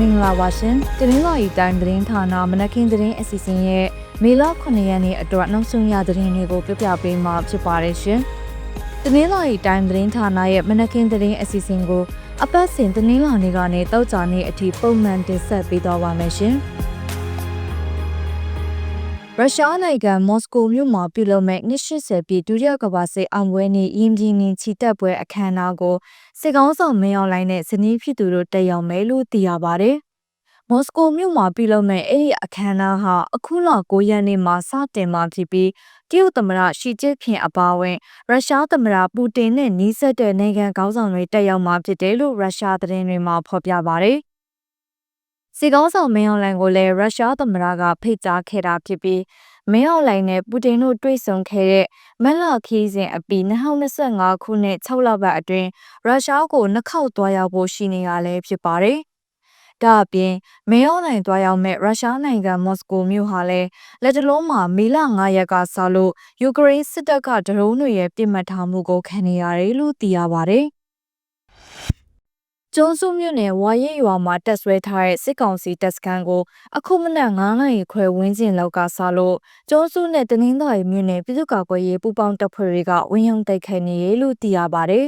မင်္ဂလာပါရှင်တနင်္လာရီတိုင်းသတင်းဌာနမနက်ခင်းသတင်းအစီအစဉ်ရဲ့မေလ9ရက်နေ့အတွက်နောက်ဆုံးရသတင်းတွေကိုပြပြပေးမှာဖြစ်ပါတယ်ရှင်တနင်္လာရီတိုင်းသတင်းဌာနရဲ့မနက်ခင်းသတင်းအစီအစဉ်ကိုအပတ်စဉ်တနင်္လာနေ့ကနေတောက်ကြနေ့အထိပုံမှန်တင်ဆက်ပေးသွားပါမယ်ရှင် ရုရှားနိုင်ငံမော်စကိုမြို့မှာပြုလုပ်မဲ့နှစ်80ပြည့်ဒုတိယကမ္ဘာစစ်အောင်ပွဲနေ့အင်ဂျင်နီချီတက်ပွဲအခမ်းအနားကိုစစ်ကောင်းဆောင်မင်းအောင်လှိုင်နဲ့ဇနီးဖြစ်သူတို့တက်ရောက်မယ်လို့သိရပါတယ်။မော်စကိုမြို့မှာပြုလုပ်မဲ့အဲ့ဒီအခမ်းအနားဟာအခုလ9ရက်နေ့မှာစတင်မှာဖြစ်ပြီးတရုတ်သမ္မတရှီကျင်းဖျင်အပါအဝင်ရုရှားသမ္မတပူတင်နဲ့နီးစပ်တဲ့နိုင်ငံခေါင်းဆောင်တွေတက်ရောက်မှာဖြစ်တယ်လို့ရုရှားသတင်းတွေမှာဖော်ပြပါတယ်။ စီကောင်းဆောင်မင်းအောင်လှိုင်ကိုလည်းရုရှားသမ္မတကဖိတ်ကြားခဲ့တာဖြစ်ပြီးမင်းအောင်လှိုင်နဲ့ပူတင်တို့တွေ့ဆုံခဲ့တဲ့မက်လာခီးစဉ်အပြီး2025ခုနှစ်6လပတ်အတွင်းရုရှားကိုနှစ်ခေါက်သွားရောက်ဖို့ရှိနေရလဲဖြစ်ပါတယ်။ဒါအပြင်မင်းအောင်လှိုင်သွားရောက်မဲ့ရုရှားနိုင်ငံမော်စကိုမြို့ဟာလည်းလက်တလုံးမှာမေလ9ရက်ကစလို့ယူကရိန်းစစ်တပ်ကဒရုန်းတွေရဲ့ပြစ်မှတ်ထားမှုကိုခံနေရတယ်လို့သိရပါတယ်။ ကျုံးစုမြို့နယ်ဝါရဲရွာမှာတက်ဆွဲထားတဲ့စစ်ကောင်စီတပ်စခန်းကိုအခုမနက်9နာရီခွဲဝန်းကျင်လောက်ကစလို့ကျုံးစုနဲ့တနင်္သာရီမြို့နယ်ပြည်သူ့ကာကွယ်ရေးပူးပေါင်းတပ်ဖွဲ့တွေကဝင်းရုံတိုက်ခိုက်နေရလို့သိရပါတယ်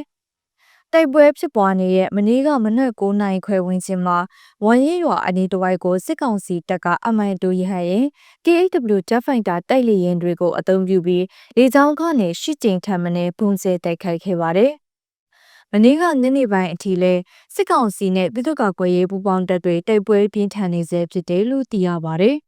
။တိုက်ပွဲဖြစ်ပွားနေတဲ့မနေ့ကမနက်9နာရီခွဲဝန်းကျင်မှာဝါရဲရွာအနီးတစ်ဝိုက်ကိုစစ်ကောင်စီတပ်ကအမိုင်တူရဟရင် KHW Jet Fighter တိုက်လေယာဉ်တွေကိုအသုံးပြုပြီးလေကြောင်းကနေရှစ်ကြိမ်ထပ်မံပုံစဲတိုက်ခိုက်ခဲ့ပါတယ်။ မနေ့ကညနေပိုင်းအထိလဲစစ်ကောင်စီနဲ့ပြည်သူ့ကာကွယ်ရေးပူးပေါင်းတပ်တွေတိုက်ပွဲပြင်းထန်နေဆဲဖြစ်တယ်လို့သိရပါတယ်။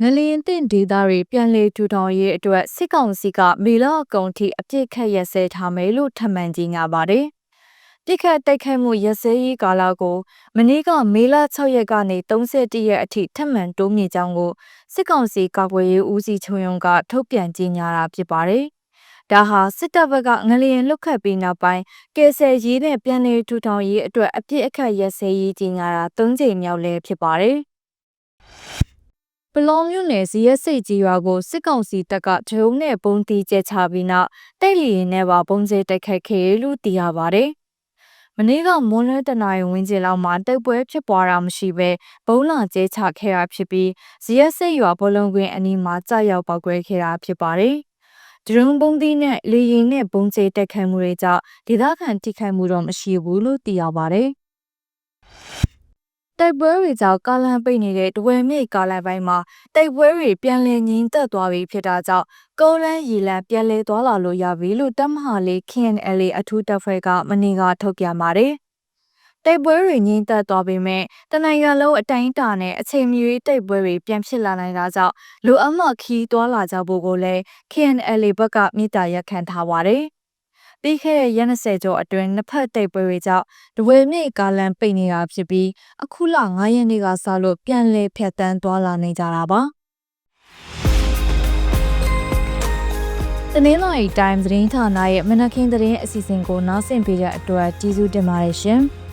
ငလျင်တင့်ဒေသတွေပြန်လည်ထူထောင်ရေးအတွက်စစ်ကောင်စီကမေလအကုန်ထိအပြစ်ခတ်ရက်စဲထားမယ်လို့ထပ်မံကြေညာပါတယ်။တိခတ်တိုက်ခိုက်မှုရက်စဲရေးကာလကိုမနေ့ကမေလ6ရက်ကနေ31ရက်အထိထပ်မံတိုးမြင့်ကြောင်းကိုစစ်ကောင်စီကာကွယ်ရေးဦးစီးချုပ်ရုံးကထုတ်ပြန်ကြေညာတာဖြစ်ပါတယ်။ ဒါဟာစစ်တပ်ဘက်ကငလျင်လွတ်ခတ်ပြီးနောက်ပိုင်းကယ်ဆယ်ရေးနဲ့ပြန်လည်ထူထောင်ရေးအတွက်အပြစ်အခတ်ရက်စဲရေးကြီးညာတာ၃ချိန်မြောက်လဲဖြစ်ပါတယ်။ပလောင်မြို့နယ်ဇီယက်စိတ်ကြီးရွာကိုစစ်ကောင်စီတပ်ကဒရုန်းနဲ့ပုံတီးကျချပြီးနောက်တိုက်လျင်နဲ့ပါပုံစဲတိုက်ခိုက်ခဲ့လို့သိရပါတယ်။မနေ့ကမွန်းလွဲတနာရီဝန်းကျင်လောက်မှာတိုက်ပွဲဖြစ်ပွားတာမရှိဘဲဘုံလာကျဲချခဲ့တာဖြစ်ပြီးဇီယက်စိတ်ရွာဘလုံးကွင်းအနီးမှာကြောက်ရောက်ပောက်ကွဲခဲ့တာဖြစ်ပါတယ်။ ဒရုန်းပုံသီးနဲ့လေရင်နဲ့ပုံကျဲတက်ခိုင်မှုတွေကြောင့်ဒေသခံထိခိုက်မှုတော့မရှိဘူးလို့သိရပါတယ်။တိုက်ပွဲတွေကြောင့်ကာလန်ပိတ်နေတဲ့တဝဲမြိတ်ကာလန်ပိုင်းမှာတိုက်ပွဲတွေပြန်လည်ငြိမ်သက်သွားပြီဖြစ်တာကြောင့်ကုန်းလန်းရီလန်ပြန်လည်သွားလာလို့ရပြီလို့တမဟာလေး KNL အထူးတပ်ဖွဲ့ကမနေ့ကထုတ်ပြန်ပါတယ်။ တိုက်ပွဲတွေငြိမ်သက်သွားပေမဲ့တနိုင်ငံလုံးအတိုင်းအတာနဲ့အချိန်မီတိုက်ပွဲတွေပြန်ဖြစ်လာနိုင်တာကြောင့်လူအမခီးသွားလာကြဖို့ကိုလည်း KNL ဘက်ကမြစ်တာရက်ခံထားပါတယ်။ပြီးခဲ့တဲ့ရက်20ကျော်အတွင်းနှစ်ဖက်တိုက်ပွဲတွေကြောင့်ဒဝဲမြေကားလန်ပိတ်နေတာဖြစ်ပြီးအခုလ9ရက်နေ့ကစလို့ပြန်လည်ဖျက်ဆီးသွားလာနေကြတာပါ။တနင်္လာရီတိုင်းသတင်းဌာနရဲ့မနက်ခင်းသတင်းအစီအစဉ်ကိုနားဆင်ပေးတဲ့အတွက်ကျေးဇူးတင်ပါတယ်ရှင်။